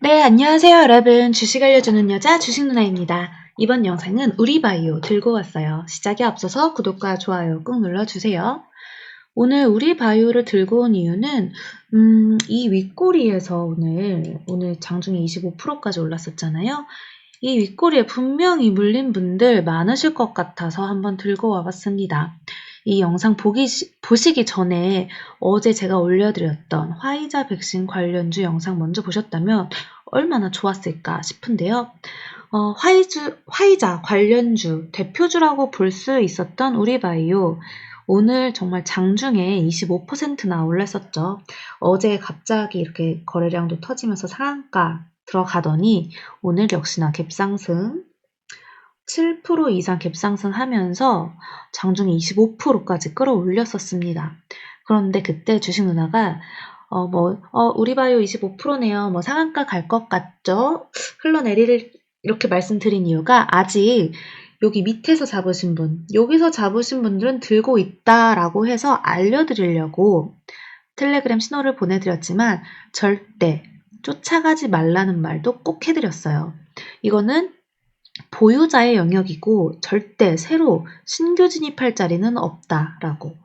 네, 안녕하세요, 여러분. 주식 알려주는 여자 주식 누나입니다. 이번 영상은 우리 바이오 들고 왔어요. 시작에 앞서서 구독과 좋아요 꾹 눌러주세요. 오늘 우리 바이오를 들고 온 이유는 음, 이 윗꼬리에서 오늘 오늘 장중에 25%까지 올랐었잖아요. 이 윗꼬리에 분명히 물린 분들 많으실 것 같아서 한번 들고 와봤습니다. 이 영상 보기, 보시기 전에 어제 제가 올려드렸던 화이자 백신 관련주 영상 먼저 보셨다면 얼마나 좋았을까 싶은데요. 어, 화이주, 화이자 관련주 대표주라고 볼 수 있었던 우리바이오 오늘 정말 장중에 25%나 올랐었죠. 어제 갑자기 이렇게 거래량도 터지면서 상한가 들어가더니 오늘 역시나 갭상승 7% 이상 갭상승하면서 장중에 25%까지 끌어올렸었습니다. 그런데 그때 주식 누나가 어, 뭐, 어, 우리 바이오 25%네요. 뭐 상한가 갈 것 같죠? 흘러내리를 이렇게 말씀드린 이유가 아직 여기 밑에서 잡으신 분, 여기서 잡으신 분들은 들고 있다라고 해서 알려드리려고 텔레그램 신호를 보내드렸지만 절대 쫓아가지 말라는 말도 꼭 해드렸어요. 이거는 보유자의 영역이고 절대 새로 신규 진입할 자리는 없다라고.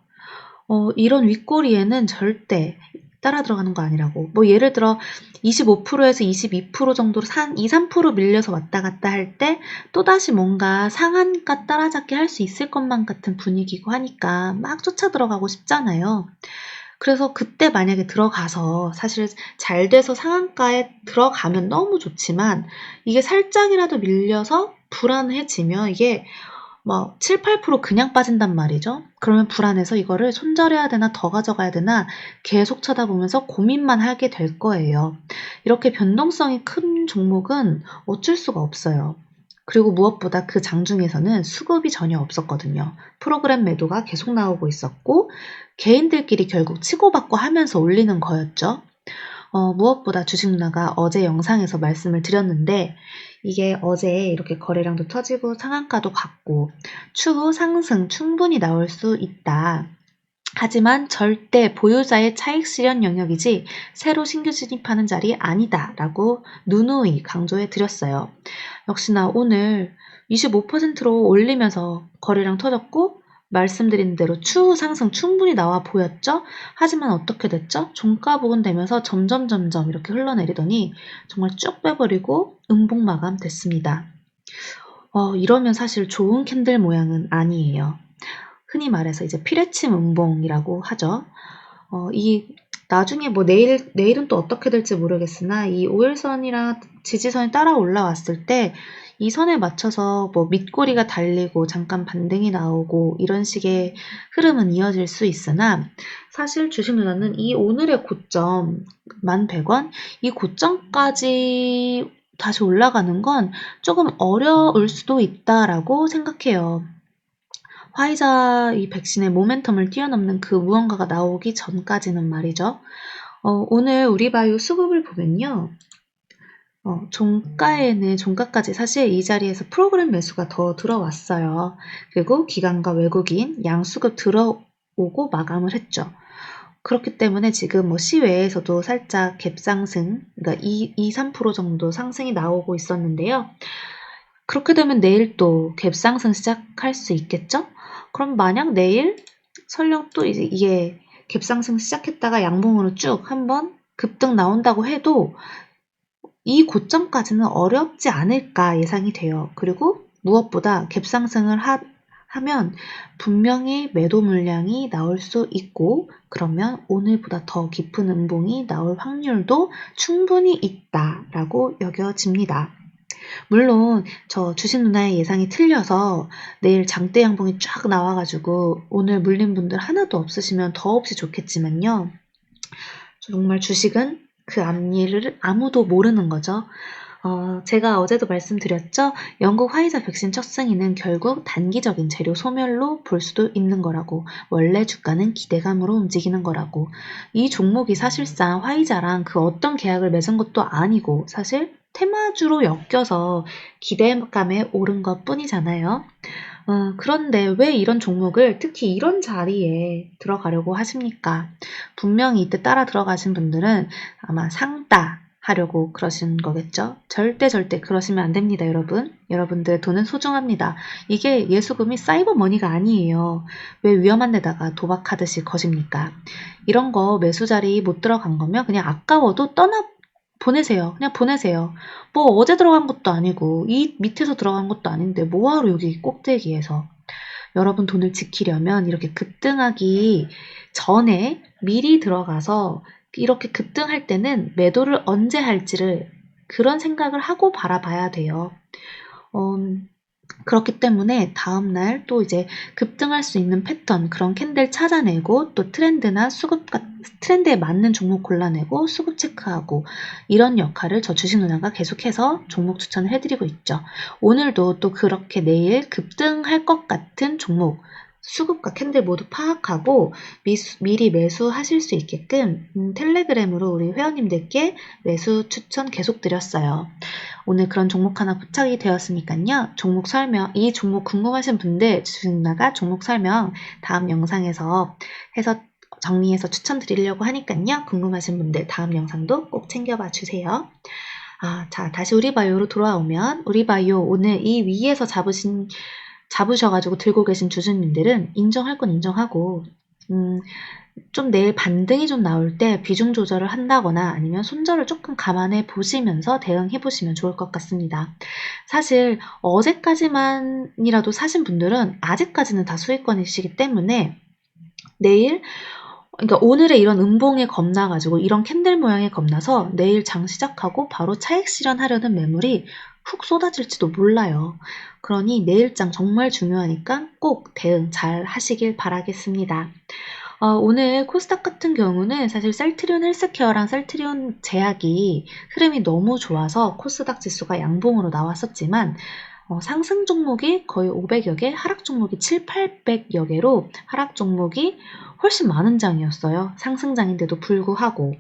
어, 이런 윗꼬리에는 절대 따라 들어가는 거 아니라고. 뭐 예를 들어 25%에서 22% 정도로 산 2, 3% 밀려서 왔다 갔다 할 때 또다시 뭔가 상한가 따라잡기 할 수 있을 것만 같은 분위기고 하니까 막 쫓아 들어가고 싶잖아요. 그래서 그때 만약에 들어가서 사실 잘 돼서 상한가에 들어가면 너무 좋지만 이게 살짝이라도 밀려서 불안해지면 이게 뭐 7, 8% 그냥 빠진단 말이죠. 그러면 불안해서 이거를 손절해야 되나 더 가져가야 되나 계속 쳐다보면서 고민만 하게 될 거예요. 이렇게 변동성이 큰 종목은 어쩔 수가 없어요. 그리고 무엇보다 그 장중에서는 수급이 전혀 없었거든요. 프로그램 매도가 계속 나오고 있었고 개인들끼리 결국 치고받고 하면서 올리는 거였죠. 어, 무엇보다 주식 누나가 어제 영상에서 말씀을 드렸는데 이게 어제 이렇게 거래량도 터지고 상한가도 갔고 추후 상승 충분히 나올 수 있다. 하지만 절대 보유자의 차익 실현 영역이지 새로 신규 진입하는 자리 아니다 라고 누누이 강조해 드렸어요. 역시나 오늘 25%로 올리면서 거래량 터졌고 말씀드린 대로 추후 상승 충분히 나와 보였죠? 하지만 어떻게 됐죠? 종가 부근되면서 점점 점점 이렇게 흘러내리더니 정말 쭉 빼버리고 음봉 마감 됐습니다. 어, 이러면 사실 좋은 캔들 모양은 아니에요. 흔히 말해서 이제 피레침 음봉이라고 하죠. 어, 이 나중에 뭐 내일 내일은 또 어떻게 될지 모르겠으나 이 5일선이랑 지지선이 따라 올라왔을 때 이 선에 맞춰서 뭐 밑꼬리가 달리고 잠깐 반등이 나오고 이런 식의 흐름은 이어질 수 있으나 사실 주식 누나는 이 오늘의 고점 1100원 이 고점까지 다시 올라가는 건 조금 어려울 수도 있다라고 생각해요. 화이자 이 백신의 모멘텀을 뛰어넘는 그 무언가가 나오기 전까지는 말이죠. 어, 오늘 우리 바이오 수급을 보면요. 어, 종가에는 종가까지 사실 이 자리에서 프로그램 매수가 더 들어왔어요. 그리고 기관과 외국인 양수급 들어오고 마감을 했죠. 그렇기 때문에 지금 뭐 시외에서도 살짝 갭 상승, 그러니까 2, 2, 3% 정도 상승이 나오고 있었는데요. 그렇게 되면 내일 또 갭 상승 시작할 수 있겠죠? 그럼 만약 내일 설령 또 이제 이게 갭상승 시작했다가 양봉으로 쭉 한번 급등 나온다고 해도 이 고점까지는 어렵지 않을까 예상이 돼요. 그리고 무엇보다 갭상승을 하, 하면 분명히 매도 물량이 나올 수 있고 그러면 오늘보다 더 깊은 음봉이 나올 확률도 충분히 있다라고 여겨집니다. 물론 저 주식 누나의 예상이 틀려서 내일 장대 양봉이 쫙 나와가지고 오늘 물린 분들 하나도 없으시면 더없이 좋겠지만요. 정말 주식은 그 앞일을 아무도 모르는 거죠. 어, 제가 어제도 말씀드렸죠. 영국 화이자 백신 첫 승인은 결국 단기적인 재료 소멸로 볼 수도 있는 거라고. 원래 주가는 기대감으로 움직이는 거라고. 이 종목이 사실상 화이자랑 그 어떤 계약을 맺은 것도 아니고 사실 테마주로 엮여서 기대감에 오른 것 뿐이잖아요. 어, 그런데 왜 이런 종목을 특히 이런 자리에 들어가려고 하십니까? 분명히 이때 따라 들어가신 분들은 아마 상따 하려고 그러신 거겠죠? 절대 절대 그러시면 안 됩니다, 여러분. 여러분들 돈은 소중합니다. 이게 예수금이 사이버 머니가 아니에요. 왜 위험한 데다가 도박하듯이 거십니까? 이런 거 매수 자리 못 들어간 거면 그냥 아까워도 떠나 보내세요. 그냥 보내세요. 뭐 어제 들어간 것도 아니고 이 밑에서 들어간 것도 아닌데 뭐하러 여기 꼭대기에서 여러분 돈을 지키려면 이렇게 급등하기 전에 미리 들어가서 이렇게 급등할 때는 매도를 언제 할지를 그런 생각을 하고 바라봐야 돼요. 음, 그렇기 때문에 다음날 또 이제 급등할 수 있는 패턴 그런 캔들 찾아내고 또 트렌드나 수급 같- 트렌드에 맞는 종목 골라내고 수급 체크하고 이런 역할을 저 주식 누나가 계속해서 종목 추천을 해드리고 있죠. 오늘도 또 그렇게 내일 급등할 것 같은 종목 수급과 캔들 모두 파악하고 미수- 미리 매수하실 수 있게끔 음, 텔레그램으로 우리 회원님들께 매수 추천 계속 드렸어요. 오늘 그런 종목 하나 부착이 되었으니까요. 종목 설명, 이 종목 궁금하신 분들 주식나가 종목 설명 다음 영상에서 해서 정리해서 추천드리려고 하니까요. 궁금하신 분들 다음 영상도 꼭 챙겨봐 주세요. 아, 자, 다시 우리 바이오로 돌아오면 우리 바이오 오늘 이 위에서 잡으신 잡으셔가지고 들고 계신 주주님들은 인정할 건 인정하고 음, 좀 내일 반등이 좀 나올 때 비중 조절을 한다거나 아니면 손절을 조금 감안해 보시면서 대응해 보시면 좋을 것 같습니다. 사실 어제까지만이라도 사신 분들은 아직까지는 다 수익권이시기 때문에 내일 그러니까 오늘의 이런 음봉에 겁나가지고 이런 캔들 모양에 겁나서 내일 장 시작하고 바로 차익 실현하려는 매물이 훅 쏟아질지도 몰라요. 그러니 내일장 정말 중요하니까 꼭 대응 잘 하시길 바라겠습니다. 어, 오늘 코스닥 같은 경우는 사실 셀트리온 헬스케어랑 셀트리온 제약이 흐름이 너무 좋아서 코스닥 지수가 양봉으로 나왔었지만 어, 상승 종목이 거의 500여 개, 하락 종목이 7, 800여 개로 하락 종목이 훨씬 많은 장이었어요. 상승장인데도 불구하고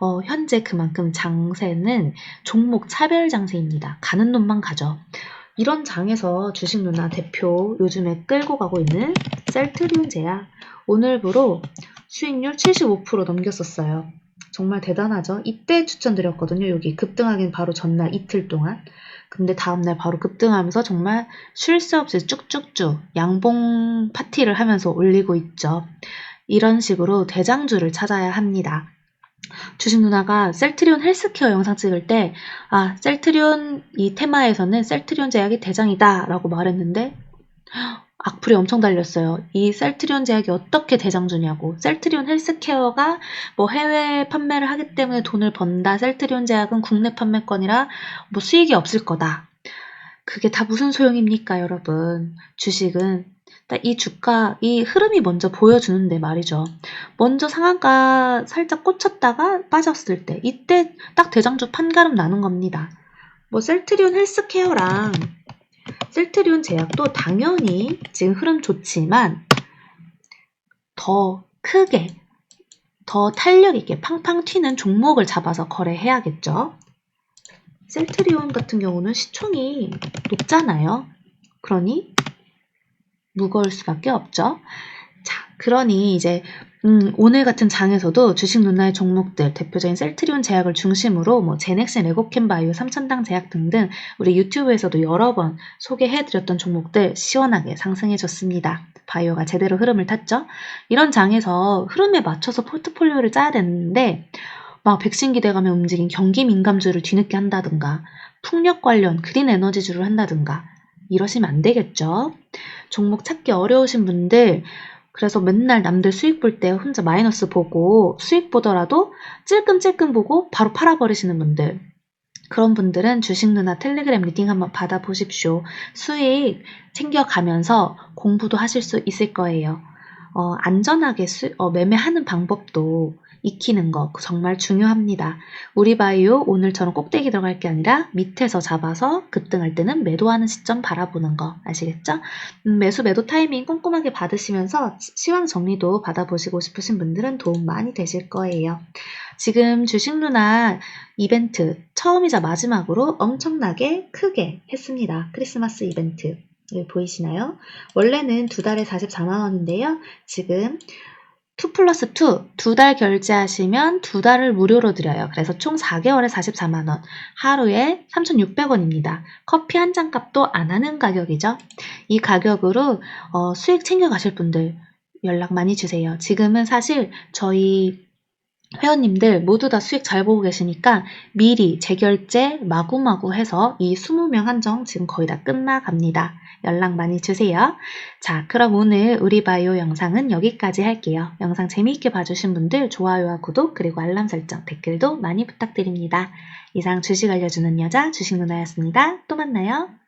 어, 현재 그만큼 장세는 종목 차별 장세입니다. 가는 놈만 가죠. 이런 장에서 주식 누나 대표 요즘에 끌고 가고 있는 셀트리온 제약 오늘부로 수익률 75% 넘겼었어요. 정말 대단하죠? 이때 추천드렸거든요. 여기 급등하긴 바로 전날 이틀 동안. 근데 다음날 바로 급등하면서 정말 쉴 새 없이 쭉쭉쭉 양봉 파티를 하면서 올리고 있죠. 이런 식으로 대장주를 찾아야 합니다. 주식 누나가 셀트리온 헬스케어 영상 찍을 때, 아, 셀트리온 이 테마에서는 셀트리온 제약이 대장이다 라고 말했는데, 악플이 엄청 달렸어요. 이 셀트리온 제약이 어떻게 대장 주냐고. 셀트리온 헬스케어가 뭐 해외 판매를 하기 때문에 돈을 번다. 셀트리온 제약은 국내 판매권이라 뭐 수익이 없을 거다. 그게 다 무슨 소용입니까, 여러분? 주식은 딱 이 주가, 이 흐름이 먼저 보여주는데 말이죠. 먼저 상한가 살짝 꽂혔다가 빠졌을 때, 이때 딱 대장주 판가름 나는 겁니다. 뭐 셀트리온 헬스케어랑 셀트리온 제약도 당연히 지금 흐름 좋지만 더 크게, 더 탄력 있게 팡팡 튀는 종목을 잡아서 거래해야겠죠. 셀트리온 같은 경우는 시총이 높잖아요. 그러니 무거울 수밖에 없죠. 자, 그러니 이제 음, 오늘 같은 장에서도 주식 누나의 종목들, 대표적인 셀트리온 제약을 중심으로 뭐 제넥신, 레고캠 바이오, 삼천당 제약 등등 우리 유튜브에서도 여러 번 소개해드렸던 종목들 시원하게 상승해줬습니다. 바이오가 제대로 흐름을 탔죠. 이런 장에서 흐름에 맞춰서 포트폴리오를 짜야 되는데 막 백신 기대감에 움직인 경기 민감주를 뒤늦게 한다든가 풍력 관련 그린 에너지주를 한다든가 이러시면 안 되겠죠. 종목 찾기 어려우신 분들 그래서 맨날 남들 수익 볼 때 혼자 마이너스 보고 수익 보더라도 찔끔찔끔 보고 바로 팔아버리시는 분들 그런 분들은 주식 누나 텔레그램 리딩 한번 받아보십시오. 수익 챙겨가면서 공부도 하실 수 있을 거예요. 어, 안전하게 수, 어, 매매하는 방법도 익히는 거 정말 중요합니다. 우리 바이오 오늘처럼 꼭대기 들어갈 게 아니라 밑에서 잡아서 급등할 때는 매도하는 시점 바라보는 거 아시겠죠? 음, 매수 매도 타이밍 꼼꼼하게 받으시면서 시황 정리도 받아보시고 싶으신 분들은 도움 많이 되실 거예요. 지금 주식 누나 이벤트 처음이자 마지막으로 엄청나게 크게 했습니다. 크리스마스 이벤트. 여기 보이시나요? 원래는 두 달에 44만 원인데요. 지금 2 플러스 2, 두 달 결제하시면 두 달을 무료로 드려요. 그래서 총 4개월에 44만원, 하루에 3,600원입니다. 커피 한 잔 값도 안 하는 가격이죠. 이 가격으로 어, 수익 챙겨가실 분들 연락 많이 주세요. 지금은 사실 저희 회원님들 모두 다 수익 잘 보고 계시니까 미리 재결제 마구마구 해서 이 20명 한정 지금 거의 다 끝나갑니다. 연락 많이 주세요. 자, 그럼 오늘 우리 바이오 영상은 여기까지 할게요. 영상 재미있게 봐주신 분들 좋아요와 구독 그리고 알람 설정 댓글도 많이 부탁드립니다. 이상 주식 알려주는 여자 주식 누나였습니다. 또 만나요.